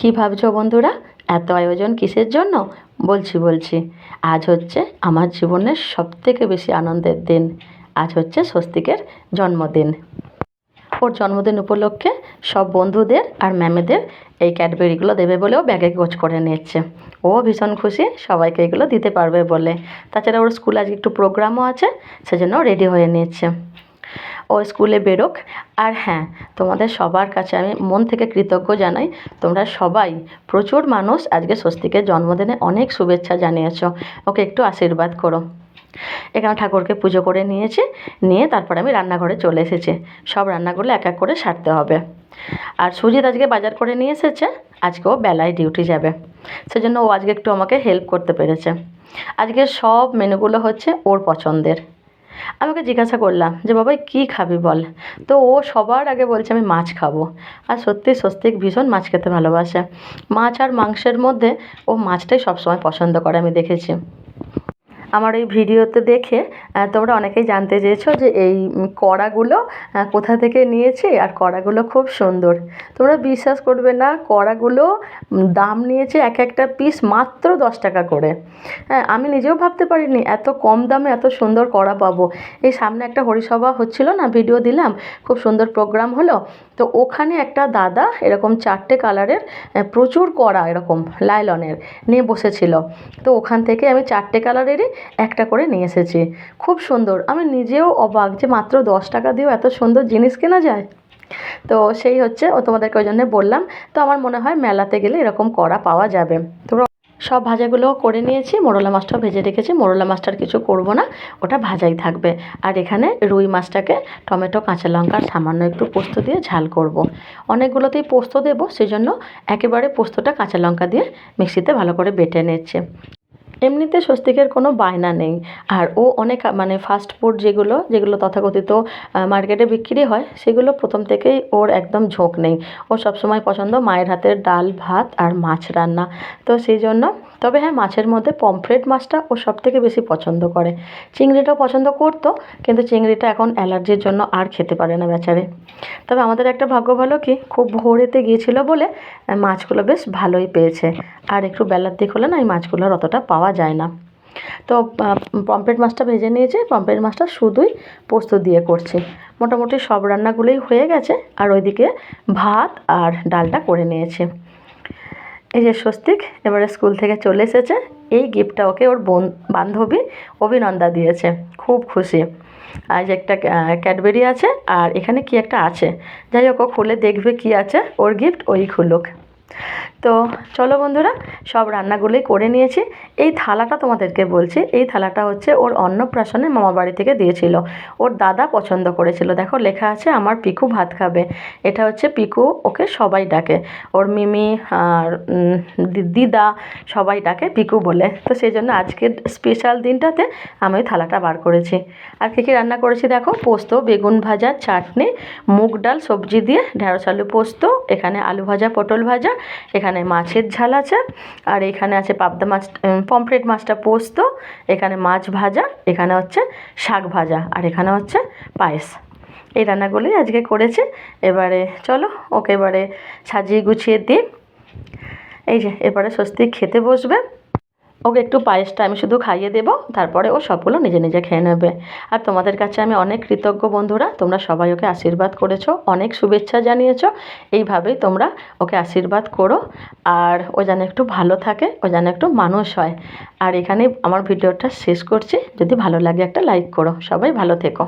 কি ভাবছ বন্ধুরা? এত আয়োজন কিসের জন্য? বলছি বলছি। আজ হচ্ছে আমার জীবনের সবথেকে বেশি আনন্দের দিন। আজ হচ্ছে স্বস্তিকের জন্মদিন। ওর জন্মদিন উপলক্ষে সব বন্ধুদের আর ম্যামেদের এই ক্যাডবেরিগুলো দেবে বলেও ব্যাগে গোছ করে নিচ্ছে ও ভীষণ খুশি, সবাইকে এগুলো দিতে পারবে বলে। তাছাড়া ওর স্কুলে আজকে একটু প্রোগ্রামও আছে, সেজন্য রেডি হয়ে নিচ্ছে ও স্কুলে বেরোক। আর হ্যাঁ তোমাদের সবার কাছে আমি মন থেকে কৃতজ্ঞ জানাই, তোমরা সবাই প্রচুর মানুষ আজকে স্বস্তিকের জন্মদিনে অনেক শুভেচ্ছা জানিয়েছো। ওকে, একটু আশীর্বাদ করো। এখানে ঠাকুরকে পুজো করে নিয়েছি, নিয়ে তারপরে আমি রান্নাঘরে চলে এসেছি। সব রান্নাগুলো এক এক করে সারতে হবে। আর সুজিত আজকে বাজার করে নিয়ে এসেছে, আজকে ও বেলায় ডিউটি যাবে। সেজন্য ও আজকে একটু আমাকে হেল্প করতে পেরেছে। আজকে সব মেনুগুলো হচ্ছে ওর পছন্দের। আমি ওকে জিজ্ঞাসা করলাম যে বাবা কী খাবি বল? তো ও সবার আগে বলছে, আমি মাছ খাব। আর সত্যি স্বস্তিক ভীষণ মাছ খেতে ভালোবাসে। মাছ আর মাংসের মধ্যে ও মাছটাই সবসময় পছন্দ করে, আমি দেখেছি। আমার এই ভিডিওতে দেখে তোমরা অনেকেই জানতে চেয়েছো যে এই কড়াগুলো কোথা থেকে নিয়েছি আর কড়াগুলো খুব সুন্দর। তোমরা বিশ্বাস করবে না, কড়াগুলো দাম নিয়েছে এক একটা পিস মাত্র দশ টাকা করে। হ্যাঁ আমি নিজেও ভাবতে পারিনি, এত কম দামে এত সুন্দর কড়া পাবো। এই সামনে একটা হরিসভা হচ্ছিল না ভিডিও দিলাম, খুব সুন্দর প্রোগ্রাম হলো। তো ওখানে একটা দাদা, এরকম চারটে কালারের প্রচুর কড়া এরকম লাইলনের নিয়ে বসেছিল। তো ওখান থেকে আমি চারটে কালারেরই একটা করে নিয়ে এসেছি। খুব সুন্দর। আমি নিজেও অবাক যে মাত্র দশ টাকা দিয়েও এত সুন্দর জিনিস কেনা যায়। তো সেই হচ্ছে ও তোমাদেরকে ওই জন্য বললাম। তো আমার মনে হয় মেলাতে গেলে এরকম কড়া পাওয়া যাবে। তোমরা সব ভাজাগুলো করে নিয়েছি। মোরলা মাছটাও ভেজে রেখেছি। মোরলা মাছটার কিছু করব না। ওটা ভাজাই থাকবে। আর এখানে রুই মাছটাকে টমেটো, কাঁচা লঙ্কা সামান্য একটু পোস্ত দিয়ে ঝাল করব। অনেকগুলোতেই পোস্ত দেবো। সেই জন্য একেবারে পোস্তটা কাঁচা লঙ্কা দিয়ে মিক্সিতে ভালো করে বেটে নিচ্ছে। এমনিতে স্বস্তিকের কোনো বায়না নেই। আর ও অনেক মানে ফাস্ট ফুড যেগুলো যেগুলো তথাকথিত মার্কেটে বিক্রি হয়, সেগুলো প্রথম থেকেই ওর একদম ঝোঁক নেই। ও সবসময় পছন্দ মায়ের হাতের ডাল, ভাত আর মাছ রান্না। তো সেই জন্য, তবে হ্যাঁ মাছের মধ্যে পমফ্রেট মাছটা ও সব থেকে বেশি পছন্দ করে। চিংড়িটাও পছন্দ করতো, কিন্তু চিংড়িটা এখন অ্যালার্জির জন্য আর খেতে পারে না বেচারে। তবে আমাদের একটা ভাগ্য ভালো কি, খুব ভোরেতে গিয়েছিল বলে মাছগুলো বেশ ভালোই পেয়েছে। আর একটু বেলার দিক হলে না, এই মাছগুলো আর অতটা পাওয়া যায় না। তো পমফ্রেট মাছটা ভেজে নিয়েছি, পমফ্রেট মাছটা শুধুই পোস্ত দিয়ে করছি। মোটামুটি সব রান্নাগুলোই হয়ে গেছে, আর ওইদিকে ভাত আর ডালটা করে নিয়েছি। এই যে স্বস্তিক, এবারে স্কুল থেকে চলে এসেছে। এই গিফটটা ওকে ওর বোন, বান্ধবী অভিনন্দা দিয়েছে। খুব খুশি। আজ একটা ক্যাডবেরি আছে, আর এখানে কি একটা আছে। যাই হোক, ও খুলে দেখবে কি আছে। ওর গিফট ওই খুলুক। তো চলো বন্ধুরা, সব রান্নাগুলোই করে নিয়েছি। এই থালাটা তোমাদেরকে বলছি, এই থালাটা হচ্ছে ওর অন্নপ্রাশনে মামা বাড়ি থেকে দিয়েছিল। ওর দাদা পছন্দ করেছিল। দেখো, লেখা আছে, আমার পিকু ভাত খাবে। এটা হচ্ছে পিকু, ওকে সবাই ডাকে। ওর মিমি আর দিদা সবাই ডাকে পিকু বলে। তো সেই জন্য আজকের স্পেশাল দিনটাতে আমি ওই থালাটা বার করেছি। আর কী কী রান্না করেছি দেখো, পোস্ত, বেগুন ভাজা, চাটনি, মুগ ডাল, সবজি দিয়ে ঢেঁড়স আলু পোস্ত, এখানে আলু ভাজা, পটল ভাজা এখানে মাছের ঝাল আছে, আর এখানে আছে পাবদা মাছ পমফ্রেট মাছটা পোস্ত, এখানে মাছ ভাজা, এখানে হচ্ছে শাক ভাজা, আর এখানে হচ্ছে পায়েস। এই রান্নাগুলোই আজকে করেছে। এবারে চলো, ওকে এবারে সাজিয়ে গুছিয়ে দিই। এই যে, এবারে স্বস্তি খেতে বসবে। ওকে একটু পায়েসটা আমি শুধু খাইয়ে দেবো, তারপরে ও সবগুলো নিজে নিজে খেয়ে নেবে। আর তোমাদের কাছে আমি অনেক কৃতজ্ঞ বন্ধুরা, তোমরা সবাই ওকে আশীর্বাদ করেছ, অনেক শুভেচ্ছা জানিয়েছো, এইভাবেই তোমরা ওকে আশীর্বাদ করো। আর ও যেন একটু ভালো থাকে, ও যেন একটু মানুষ হয়। আর এখানে আমার ভিডিওটা শেষ করছি, যদি ভালো লাগে একটা লাইক করো, সবাই ভালো থেকো।